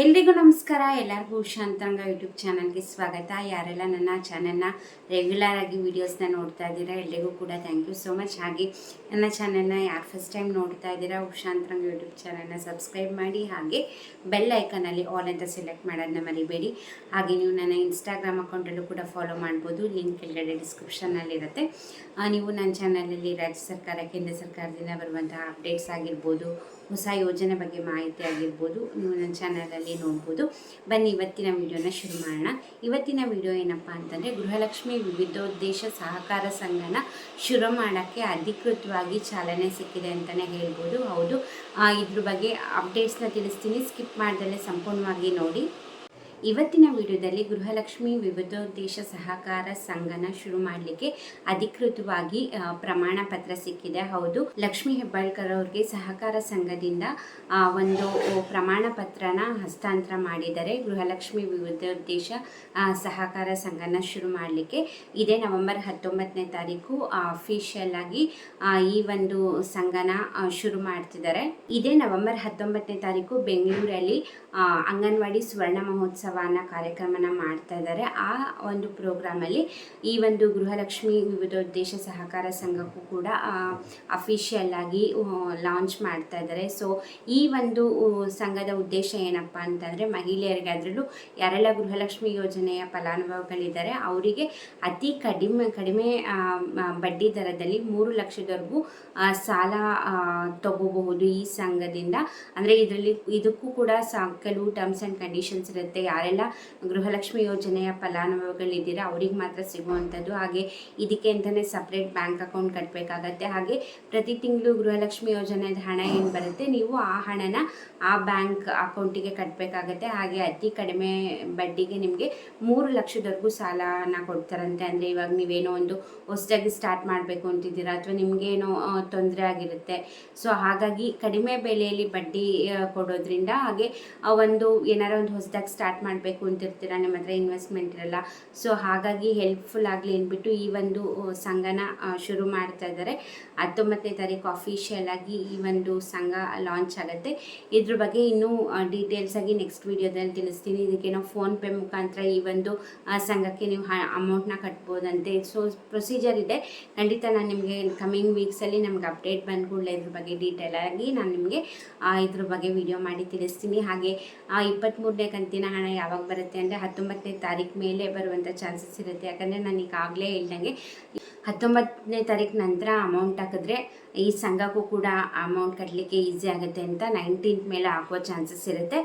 ಎಲ್ರಿಗೂ ನಮಸ್ಕಾರ. ಎಲ್ಲರಿಗೂ ಶಾಂತಾಂಗ ಯೂಟ್ಯೂಬ್ ಚಾನಲ್ಗೆ ಸ್ವಾಗತ. ಯಾರೆಲ್ಲ ನನ್ನ ಚಾನಲ್ನ ರೆಗ್ಯುಲರ್ ಆಗಿ ವೀಡಿಯೋಸ್ನ ನೋಡ್ತಾ ಇದ್ದೀರಾ, ಎಲ್ರಿಗೂ ಕೂಡ ಥ್ಯಾಂಕ್ ಯು ಸೋ ಮಚ್ ಹಾಗೆ ನನ್ನ ಚಾನಲ್ನ ಯಾರು ಫಸ್ಟ್ ಟೈಮ್ ನೋಡ್ತಾ ಇದ್ದೀರಾ ಉಷಾಂತರಂಗ ಯೂಟ್ಯೂಬ್ ಚಾನಲ್ನ ಸಬ್ಸ್ಕ್ರೈಬ್ ಮಾಡಿ, ಹಾಗೆ ಬೆಲ್ ಐಕನಲ್ಲಿ ಆಲ್ ಅಂತ ಸೆಲೆಕ್ಟ್ ಮಾಡೋದನ್ನ ಮರಿಬೇಡಿ. ಹಾಗೆ ನೀವು ನನ್ನ ಇನ್ಸ್ಟಾಗ್ರಾಮ್ ಅಕೌಂಟಲ್ಲೂ ಕೂಡ ಫಾಲೋ ಮಾಡ್ಬೋದು. ಲಿಂಕ್ ಕೆಳಗಡೆ ಡಿಸ್ಕ್ರಿಪ್ಷನ್ನಲ್ಲಿರುತ್ತೆ ನೀವು ನನ್ನ ಚಾನಲಲ್ಲಿ ರಾಜ್ಯ ಸರ್ಕಾರ, ಕೇಂದ್ರ ಸರ್ಕಾರದಿಂದ ಬರುವಂತಹ ಅಪ್ಡೇಟ್ಸ್ ಆಗಿರ್ಬೋದು ಹೊಸ ಯೋಜನೆ ಬಗ್ಗೆ ಮಾಹಿತಿ ಆಗಿರ್ಬೋದು, ನೀವು ನನ್ನ ಚಾನಲಲ್ಲಿ ನೋಡ್ಬೋದು. ಬನ್ನಿ, ಇವತ್ತಿನ ವಿಡಿಯೋನ ಶುರು ಮಾಡೋಣ. ಇವತ್ತಿನ ವಿಡಿಯೋ ಏನಪ್ಪ ಅಂತಂದರೆ, ಗೃಹಲಕ್ಷ್ಮಿ ವಿವಿಧೋದ್ದೇಶ ಸಹಕಾರ ಸಂಘನ ಶುರು ಮಾಡೋಕ್ಕೆ ಅಧಿಕೃತವಾಗಿ ಚಾಲನೆ ಸಿಕ್ಕಿದೆ ಅಂತಲೇ ಹೇಳ್ಬೋದು. ಹೌದು. ಇದ್ರ ಬಗ್ಗೆ ಅಪ್ಡೇಟ್ಸ್ನ ತಿಳಿಸ್ತೀನಿ. ಸ್ಕಿಪ್ ಮಾಡ್ದಲೇ ಸಂಪೂರ್ಣವಾಗಿ ನೋಡಿ. ಇವತ್ತಿನ ವಿಡಿಯೋದಲ್ಲಿ ಗೃಹಲಕ್ಷ್ಮಿ ವಿವಿಧೋದ್ದೇಶ ಸಹಕಾರ ಸಂಘನ ಶುರು ಮಾಡಲಿಕ್ಕೆ ಅಧಿಕೃತವಾಗಿ ಪ್ರಮಾಣ ಪತ್ರ ಸಿಕ್ಕಿದೆ. ಹೌದು, ಲಕ್ಷ್ಮಿ ಹೆಬ್ಬಾಳ್ಕರ್ ಅವ್ರಿಗೆ ಸಹಕಾರ ಸಂಘದಿಂದ ಒಂದು ಪ್ರಮಾಣ ಪತ್ರನ ಹಸ್ತಾಂತರ ಮಾಡಿದ್ದಾರೆ ಗೃಹಲಕ್ಷ್ಮಿ ವಿವಿಧೋದ್ದೇಶ ಸಹಕಾರ ಸಂಘನ ಶುರು ಮಾಡಲಿಕ್ಕೆ ಇದೇ ನವೆಂಬರ್ ಹತ್ತೊಂಬತ್ತನೇ ತಾರೀಕು ಅಫಿಷಿಯಲ್ ಆಗಿ ಈ ಒಂದು ಸಂಘನ ಶುರು ಮಾಡ್ತಿದ್ದಾರೆ. ಇದೇ ನವೆಂಬರ್ ಹತ್ತೊಂಬತ್ತನೇ ತಾರೀಕು ಬೆಂಗಳೂರಲ್ಲಿ ಅಂಗನವಾಡಿ ಸ್ವರ್ಣ ಮಹೋತ್ಸವನ ಕಾರ್ಯಕ್ರಮನ ಮಾಡ್ತಾ ಇದ್ದಾರೆ. ಆ ಒಂದು ಪ್ರೋಗ್ರಾಮಲ್ಲಿ ಈ ಒಂದು ಗೃಹಲಕ್ಷ್ಮಿ ವಿವಿಧೋದ್ದೇಶ ಸಹಕಾರ ಸಂಘಕ್ಕೂ ಕೂಡ ಅಫಿಷಿಯಲ್ ಆಗಿ ಲಾಂಚ್ ಮಾಡ್ತಾ ಇದ್ದಾರೆ. ಸೊ ಈ ಒಂದು ಸಂಘದ ಉದ್ದೇಶ ಏನಪ್ಪ ಅಂತಂದರೆ ಮಹಿಳೆಯರಿಗೆ ಅದರಲ್ಲೂ ಯಾರೆಲ್ಲ ಗೃಹಲಕ್ಷ್ಮಿ ಯೋಜನೆಯ ಫಲಾನುಭವಿಗಳಿದ್ದಾರೆ, ಅವರಿಗೆ ಅತಿ ಕಡಿಮೆ ಕಡಿಮೆ ಬಡ್ಡಿ ದರದಲ್ಲಿ ಮೂರು ಲಕ್ಷದವರೆಗೂ ಸಾಲ ತಗೋಬಹುದು ಈ ಸಂಘದಿಂದ. ಅಂದರೆ ಇದರಲ್ಲಿ, ಇದಕ್ಕೂ ಕೂಡ ಸಾ, ಕೆಲವು ಟರ್ಮ್ಸ್ ಆ್ಯಂಡ್ ಕಂಡೀಷನ್ಸ್ ಇರುತ್ತೆ. ಯಾರೆಲ್ಲ ಗೃಹಲಕ್ಷ್ಮಿ ಯೋಜನೆಯ ಫಲಾನುಭವಿಗಳಿದ್ದೀರಾ, ಅವ್ರಿಗೆ ಮಾತ್ರ ಸಿಗುವಂಥದ್ದು. ಹಾಗೆ ಇದಕ್ಕೆ ಅಂತಲೇ ಸಪ್ರೇಟ್ ಬ್ಯಾಂಕ್ ಅಕೌಂಟ್ ಕಟ್ಟಬೇಕಾಗತ್ತೆ ಹಾಗೆ ಪ್ರತಿ ತಿಂಗಳು ಗೃಹಲಕ್ಷ್ಮಿ ಯೋಜನೆಯ ಹಣ ಏನು ಬರುತ್ತೆ, ನೀವು ಆ ಹಣನ ಆ ಬ್ಯಾಂಕ್ ಅಕೌಂಟಿಗೆ ಕಟ್ಟಬೇಕಾಗತ್ತೆ ಹಾಗೆ ಅತಿ ಕಡಿಮೆ ಬಡ್ಡಿಗೆ ನಿಮಗೆ ಮೂರು ಲಕ್ಷದವರೆಗೂ ಸಾಲನ ಕೊಡ್ತಾರಂತೆ. ಅಂದರೆ ಇವಾಗ ನೀವೇನೋ ಒಂದು ಹೊಸದಾಗಿ ಸ್ಟಾರ್ಟ್ ಮಾಡಬೇಕು ಅಂತಿದ್ದೀರಾ, ಅಥವಾ ನಿಮಗೇನೋ ತೊಂದರೆ ಆಗಿರುತ್ತೆ. ಸೊ ಹಾಗಾಗಿ ಕಡಿಮೆ ಬೆಲೆಯಲ್ಲಿ ಬಡ್ಡಿ ಕೊಡೋದ್ರಿಂದ ಹಾಗೆ ಒಂದು ಏನಾರ ಒಂದು ಹೊಸದಾಗಿ ಸ್ಟಾರ್ಟ್ ಮಾಡಬೇಕು ಅಂತಿರ್ತೀರ? ನಿಮ್ಮ ಹತ್ರ ಇನ್ವೆಸ್ಟ್ಮೆಂಟ್ ಇರಲ್ಲ. ಸೊ ಹಾಗಾಗಿ ಹೆಲ್ಪ್ಫುಲ್ ಆಗಲಿ ಅಂದ್ಬಿಟ್ಟು ಈ ಒಂದು ಸಂಘನ ಶುರು ಮಾಡ್ತಾ ಇದ್ದಾರೆ. ಹತ್ತೊಂಬತ್ತನೇ ತಾರೀಕು ಅಫಿಷಿಯಲ್ ಆಗಿ ಈ ಒಂದು ಸಂಘ ಲಾಂಚ್ ಆಗುತ್ತೆ. ಇದ್ರ ಬಗ್ಗೆ ಇನ್ನೂ ಡೀಟೇಲ್ಸ್ ಆಗಿ ನೆಕ್ಸ್ಟ್ ವಿಡಿಯೋದಲ್ಲಿ ತಿಳಿಸ್ತೀನಿ. ಇದಕ್ಕೇನೋ ಫೋನ್ಪೇ ಮುಖಾಂತರ ಈ ಒಂದು ಸಂಘಕ್ಕೆ ನೀವು ಅಮೌಂಟ್ನ ಕಟ್ಬೋದಂತೆ. ಸೊ ಪ್ರೊಸೀಜರ್ ಇದೆ. ಖಂಡಿತ ನಾನು ನಿಮಗೆ ಕಮಿಂಗ್ ವೀಕ್ಸಲ್ಲಿ ನಮ್ಗೆ ಅಪ್ಡೇಟ್ ಬಂದ ಕೂಡಲೇ ಇದ್ರ ಬಗ್ಗೆ ಡೀಟೇಲ್ ಆಗಿ ನಾನು ನಿಮಗೆ ಇದ್ರ ಬಗ್ಗೆ ವಿಡಿಯೋ ಮಾಡಿ ತಿಳಿಸ್ತೀನಿ. ಹಾಗೆ ಇಪ್ಪತ್ತ್ಮೂರನೇ ಕಂತಿನ ಹಣ ಯಾವಾಗ ಬರುತ್ತೆ ಅಂದರೆ ಹತ್ತೊಂಬತ್ತನೇ ತಾರೀಕು ಮೇಲೆ ಬರುವಂಥ ಚಾನ್ಸಸ್ ಇರುತ್ತೆ. ಯಾಕಂದರೆ ನಾನು ಈಗಾಗಲೇ ಹೇಳ್ದಂಗೆ ಹತ್ತೊಂಬತ್ತನೇ ತಾರೀಕು ನಂತರ ಅಮೌಂಟ್ ಹಾಕಿದ್ರೆ ಈ ಸಂಘಕ್ಕೂ ಕೂಡ ಅಮೌಂಟ್ ಕಟ್ಟಲಿಕ್ಕೆ ಈಸಿ ಆಗುತ್ತೆ ಅಂತ ನೈನ್ಟೀನ್ತ್ ಮೇಲೆ ಹಾಕುವ ಚಾನ್ಸಸ್ ಇರುತ್ತೆ.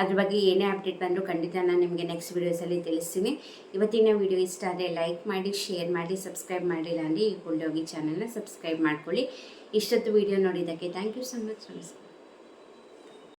ಅದ್ರ ಬಗ್ಗೆ ಏನೇ ಅಪ್ಡೇಟ್ ಬಂದರೂ ಖಂಡಿತ ನಾನು ನಿಮಗೆ ನೆಕ್ಸ್ಟ್ ವೀಡಿಯೋಸಲ್ಲಿ ತಿಳಿಸ್ತೀನಿ. ಇವತ್ತಿನ ವಿಡಿಯೋ ಇಷ್ಟ ಆದರೆ ಲೈಕ್ ಮಾಡಿ ಶೇರ್ ಮಾಡಿ ಸಬ್ಸ್ಕ್ರೈಬ್ ಮಾಡಿಲ್ಲ ಅಂದರೆ ಈ ಕೊಂಡೋಗಿ ಚಾನಲ್ನ ಸಬ್ಸ್ಕ್ರೈಬ್ ಮಾಡ್ಕೊಳ್ಳಿ. ಇಷ್ಟೊತ್ತು ವಿಡಿಯೋ ನೋಡಿದ್ದಕ್ಕೆ ಥ್ಯಾಂಕ್ ಯು ಸೊ ಮಚ್ ನಮಸ್ಕಾರ.